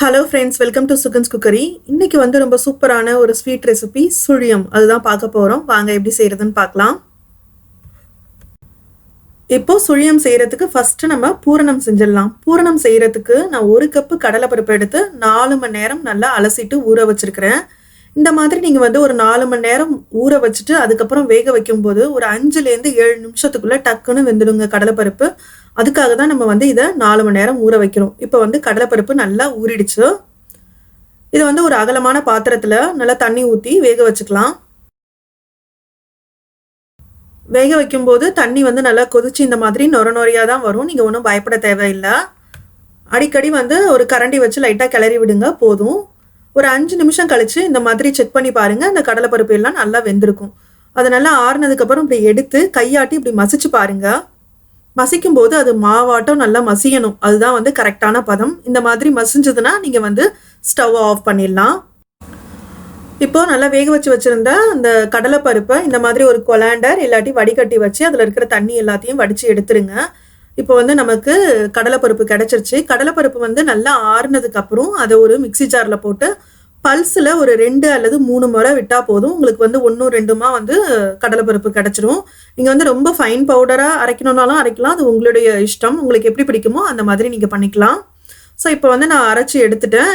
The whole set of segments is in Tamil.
Hello friends welcome to Sugan's cookery இன்னைக்கு வந்து ரொம்ப சூப்பரான ஒரு ஸ்வீட் ரெசிபி சுழியம். அதுதான் பார்க்க போகிறோம் வாங்க எப்படி செய்கிறதுன்னு பார்க்கலாம். இப்போ சுழியம் செய்கிறதுக்கு ஃபஸ்ட்டு நம்ம பூரணம் செஞ்சிடலாம். பூரணம் செய்கிறதுக்கு நான் ஒரு கப்பு கடலைப்பருப்பு எடுத்து நாலு மணி நேரம் நல்லா அலசிட்டு ஊற வச்சிருக்கிறேன். இந்த மாதிரி நீங்கள் வந்து ஒரு நாலு மணி நேரம் ஊற வச்சுட்டு அதுக்கப்புறம் வேக வைக்கும்போது ஒரு அஞ்சுலேருந்து ஏழு நிமிஷத்துக்குள்ளே டக்குன்னு வெந்துடுங்க கடலைப்பருப்பு. அதுக்காக தான் நம்ம வந்து இதை நாலு மணி நேரம் ஊற வைக்கிறோம். இப்போ வந்து கடலைப்பருப்பு நல்லா ஊறிடுச்சு. இதை வந்து ஒரு அகலமான பாத்திரத்தில் நல்லா தண்ணி ஊற்றி வேக வச்சுக்கலாம். வேக வைக்கும்போது தண்ணி வந்து நல்லா கொதிச்சு இந்த மாதிரி நொர நொறையாக தான் வரும். நீங்கள் ஒன்றும் பயப்பட தேவையில்லை. அடிக்கடி வந்து ஒரு கரண்டி வச்சு லைட்டாக கிளறி விடுங்க போதும். ஒரு அஞ்சு நிமிஷம் கழிச்சு இந்த மாதிரி செக் பண்ணி பாருங்க. அந்த கடலைப்பருப்பு எல்லாம் நல்லா வெந்திருக்கும். அது நல்லா ஆறுனதுக்கப்புறம் இப்படி எடுத்து கையாட்டி இப்படி மசிச்சு பாருங்க. மசிக்கும் போது அது மாவாட்டம் நல்லா மசியணும். அதுதான் வந்து கரெக்டான பதம். இந்த மாதிரி மசிஞ்சதுன்னா நீங்கள் வந்து ஸ்டவ் ஆஃப் பண்ணிடலாம். இப்போ நல்லா வேக வச்சு வச்சுருந்த அந்த கடலைப்பருப்பை இந்த மாதிரி ஒரு கொலாண்டர் இல்லாட்டி வடிகட்டி வச்சு அதில் இருக்கிற தண்ணி எல்லாத்தையும் வடித்து எடுத்துருங்க. இப்போ வந்து நமக்கு கடலைப்பருப்பு கிடச்சிருச்சு. கடலைப்பருப்பு வந்து நல்லா ஆறுனதுக்கு அப்புறம் அதை ஒரு மிக்சி ஜாரில் போட்டு பல்ஸில் ஒரு ரெண்டு அல்லது மூணு முறை விட்டால் போதும். உங்களுக்கு வந்து ஒன்றும் ரெண்டுமா வந்து கடலைப்பருப்பு கிடச்சிரும். நீங்கள் வந்து ரொம்ப ஃபைன் பவுடராக அரைக்கணுன்னாலும் அரைக்கலாம். அது உங்களுடைய இஷ்டம். உங்களுக்கு எப்படி பிடிக்குமோ அந்த மாதிரி நீங்கள் பண்ணிக்கலாம். ஸோ இப்போ வந்து நான் அரைச்சி எடுத்துட்டேன்.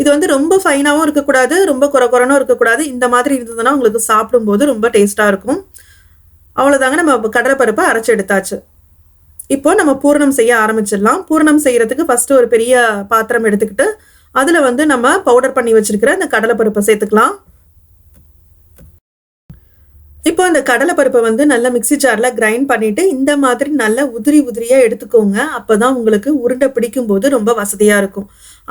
இது வந்து ரொம்ப ஃபைனாகவும் இருக்கக்கூடாது. ரொம்ப குறை குறைனும் இருக்கக்கூடாது. இந்த மாதிரி இருந்ததுன்னா உங்களுக்கு சாப்பிடும்போது ரொம்ப டேஸ்ட்டாக இருக்கும். அவ்வளோதாங்க நம்ம கடலைப்பருப்பை அரைச்சி எடுத்தாச்சு. இப்போ நம்ம பூரணம் செய்ய ஆரம்பிச்சிடலாம். பூரணம் செய்யறதுக்கு ஃபர்ஸ்ட் ஒரு பெரிய பாத்திரம் எடுத்துக்கிட்டு அதில் வந்து நம்ம பவுடர் பண்ணி வச்சிருக்கிற இந்த கடலைப்பருப்பை சேர்த்துக்கலாம். இப்போ இந்த கடலைப்பருப்பை வந்து நல்லா மிக்சி ஜாரில் கிரைண்ட் பண்ணிவிட்டு இந்த மாதிரி நல்லா உதிரி உதிரியாக எடுத்துக்கோங்க. அப்போ தான் உங்களுக்கு உருண்டை பிடிக்கும் போது ரொம்ப வசதியாக இருக்கும்.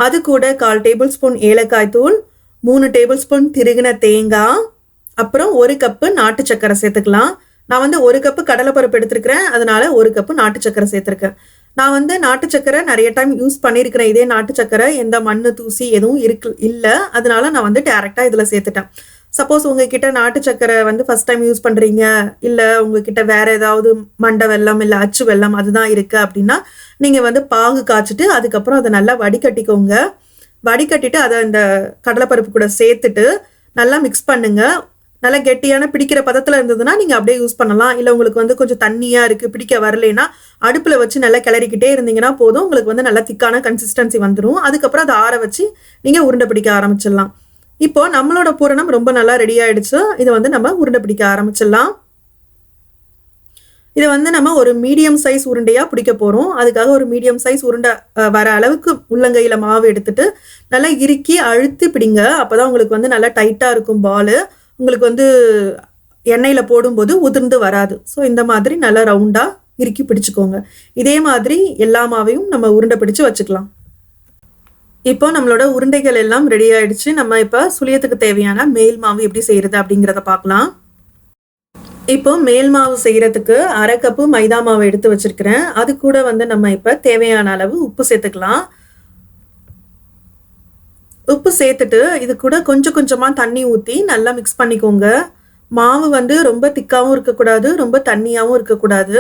அது கூட கால் டேபிள் ஸ்பூன் ஏலக்காய் தூள் மூணு டேபிள் ஸ்பூன் திருகின தேங்காய் அப்புறம் ஒரு கப்பு நாட்டு சக்கரை சேர்த்துக்கலாம். நான் வந்து ஒரு கப்பு கடலைப்பருப்பு எடுத்திருக்கிறேன். அதனால ஒரு கப்பு நாட்டு சக்கரை சேர்த்துருக்கேன். நான் வந்து நாட்டு சக்கரை நிறைய டைம் யூஸ் பண்ணியிருக்கிறேன். இதே நாட்டு சக்கரை எந்த மண்ணு தூசி எதுவும் இருக்கு இல்லை. அதனால நான் வந்து டேரெக்டாக இதில் சேர்த்துட்டேன். சப்போஸ் உங்ககிட்ட நாட்டு சக்கரை வந்து ஃபர்ஸ்ட் டைம் யூஸ் பண்ணுறீங்க இல்லை உங்ககிட்ட வேற ஏதாவது மண்டை வெல்லம் இல்லை அச்சு வெள்ளம் அதுதான் இருக்குது அப்படின்னா நீங்கள் வந்து பாகு காய்ச்சிட்டு அதுக்கப்புறம் அதை நல்லா வடிகட்டிக்கோங்க. வடிகட்டிட்டு அதை இந்த கடலைப்பருப்பு கூட சேர்த்துட்டு நல்லா மிக்ஸ் பண்ணுங்கள் நல்லா கெட்டியான பிடிக்கிற பதத்தில் இருந்ததுன்னா நீங்கள் அப்படியே யூஸ் பண்ணலாம். இல்லை உங்களுக்கு வந்து கொஞ்சம் தண்ணியாக இருக்குது பிடிக்க வரலைன்னா அடுப்பில் வச்சு நல்லா கிளறிக்கிட்டே இருந்தீங்கன்னா போதும். உங்களுக்கு வந்து நல்லா திக்கான கன்சிஸ்டன்சி வந்துடும் அதுக்கப்புறம் அதை ஆற வச்சு நீங்கள் உருண்டை பிடிக்க ஆரம்பிச்சிடலாம். இப்போ நம்மளோட பூரணம் ரொம்ப நல்லா ரெடி ஆயிடுச்சு. இதை வந்து நம்ம உருண்டை பிடிக்க ஆரம்பிச்சிடலாம். இதை வந்து நம்ம ஒரு மீடியம் சைஸ் உருண்டையாக பிடிக்க போகிறோம் அதுக்காக ஒரு மீடியம் சைஸ் உருண்டை வர அளவுக்கு உள்ளங்கையில் மாவு எடுத்துட்டு நல்லா இறுக்கி அழுத்தி பிடிங்க. அப்போ தான் உங்களுக்கு வந்து நல்லா டைட்டாக இருக்கும் பால். உங்களுக்கு வந்து எண்ணெயில் போடும்போது உதிர்ந்து வராது. ஸோ இந்த மாதிரி நல்லா ரவுண்டாக இறுக்கி பிடிச்சிக்கோங்க. இதே மாதிரி எல்லா மாவையும் நம்ம உருண்டை பிடிச்சு வச்சுக்கலாம். இப்போ நம்மளோட உருண்டைகள் எல்லாம் ரெடி ஆயிடுச்சு. நம்ம இப்போ சுழியத்துக்கு தேவையான மேல் மாவு எப்படி செய்யறது அப்படிங்கிறத பார்க்கலாம். இப்போ மேல் மாவு செய்யறதுக்கு அரை கப்பு மைதா மாவு எடுத்து வச்சிருக்கிறேன். அது கூட வந்து நம்ம இப்போ தேவையான அளவு உப்பு சேர்த்துக்கலாம். உப்பு சேர்த்துட்டு இது கூட கொஞ்சம் கொஞ்சமாக தண்ணி ஊற்றி நல்லா மிக்ஸ் பண்ணிக்கோங்க. மாவு வந்து ரொம்ப திக்காகவும் இருக்கக்கூடாது ரொம்ப தண்ணியாகவும் இருக்கக்கூடாது.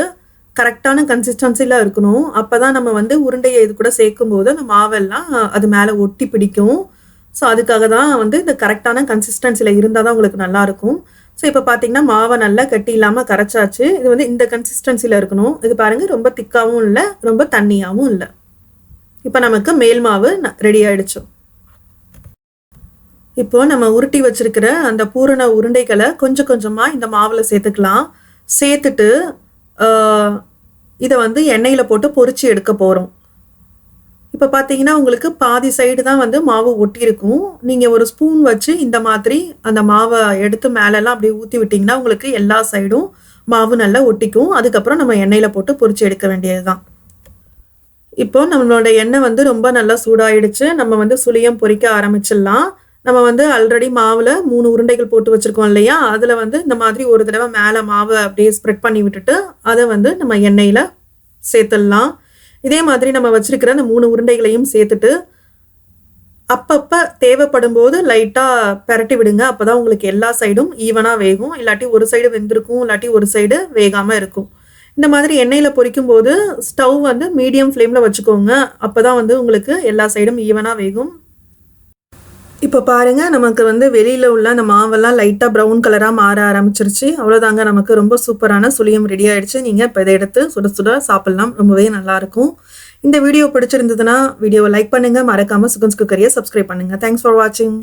கரெக்டான கன்சிஸ்டன்சியில் இருக்கணும். அப்போ தான் நம்ம வந்து உருண்டையை இது கூட சேர்க்கும் போது அந்த மாவெல்லாம் அது மேலே ஒட்டி பிடிக்கும். ஸோ அதுக்காக தான் வந்து இந்த கரெக்டான கன்சிஸ்டன்சியில் இருந்தால் தான் உங்களுக்கு நல்லாயிருக்கும் ஸோ இப்போ பார்த்தீங்கன்னா மாவை நல்லா கட்டி இல்லாமல் கரைச்சாச்சு. இது வந்து இந்த கன்சிஸ்டன்சியில் இருக்கணும். இது பாருங்கள் ரொம்ப திக்காகவும் இல்லை ரொம்ப தண்ணியாகவும் இல்லை. இப்போ நமக்கு மேல் மாவு ரெடி ஆயிடுச்சு. இப்போ நம்ம உருட்டி வச்சிருக்கிற அந்த பூரண உருண்டைகளை கொஞ்சம் கொஞ்சமாக இந்த மாவில் சேர்த்துக்கலாம். சேர்த்துட்டு இதை வந்து எண்ணெயில் போட்டு பொறிச்சு எடுக்க போகிறோம் இப்போ பார்த்தீங்கன்னா உங்களுக்கு பாதி சைடு தான் வந்து மாவு ஒட்டியிருக்கும். நீங்கள் ஒரு ஸ்பூன் வச்சு இந்த மாதிரி அந்த மாவை எடுத்து மேலெல்லாம் அப்படியே ஊற்றி விட்டிங்கன்னா உங்களுக்கு எல்லா சைடும் மாவு நல்லா ஒட்டிக்கும். அதுக்கப்புறம் நம்ம எண்ணெயில் போட்டு பொறிச்சு எடுக்க வேண்டியது தான் இப்போ நம்மளோட எண்ணெய் வந்து ரொம்ப நல்லா சூடாயிடுச்சு. நம்ம வந்து சுளியம் பொறிக்க ஆரம்பிச்சிடலாம். நம்ம வந்து ஆல்ரெடி மாவில் மூணு உருண்டைகள் போட்டு வச்சுருக்கோம் இல்லையா? அதில் வந்து இந்த மாதிரி ஒரு தடவை மேலே மாவை அப்படியே ஸ்ப்ரெட் பண்ணி விட்டுட்டு அதை வந்து நம்ம எண்ணெயில் சேர்த்துடலாம். இதே மாதிரி நம்ம வச்சுருக்கிற அந்த மூணு உருண்டைகளையும் சேர்த்துட்டு அப்பப்போ தேவைப்படும் போது லைட்டாக பரட்டி விடுங்க. அப்போ தான் உங்களுக்கு எல்லா சைடும் ஈவனாக வேகும். இல்லாட்டி ஒரு சைடு வெந்திருக்கும் இல்லாட்டி ஒரு சைடு வேகாமல் இருக்கும். இந்த மாதிரி எண்ணெயில் பொரிக்கும் போது ஸ்டவ் வந்து மீடியம் ஃப்ளேமில் வச்சுக்கோங்க. அப்போ தான் வந்து உங்களுக்கு எல்லா சைடும் ஈவனாக வேகும். இப்போ பாருங்க நமக்கு வந்து வெளியில் உள்ள அந்த மாவெல்லாம் லைட்டாக ப்ரௌன் கலராக மாற ஆரம்பிச்சிருச்சு. அவ்வளோதாங்க நமக்கு ரொம்ப சூப்பரான சுளியம் ரெடி ஆகிடுச்சு நீங்கள் இப்போ இதை எடுத்து சுட சுட சாப்பிட்லாம். ரொம்பவே நல்லாயிருக்கும். இந்த வீடியோ பிடிச்சிருந்ததுன்னா வீடியோவை லைக் பண்ணுங்கள் மறக்காமல் சுகன்ஸ் குக்கரியை சப்ஸ்கிரைப் பண்ணுங்கள் தேங்க்ஸ் ஃபார் வாட்சிங்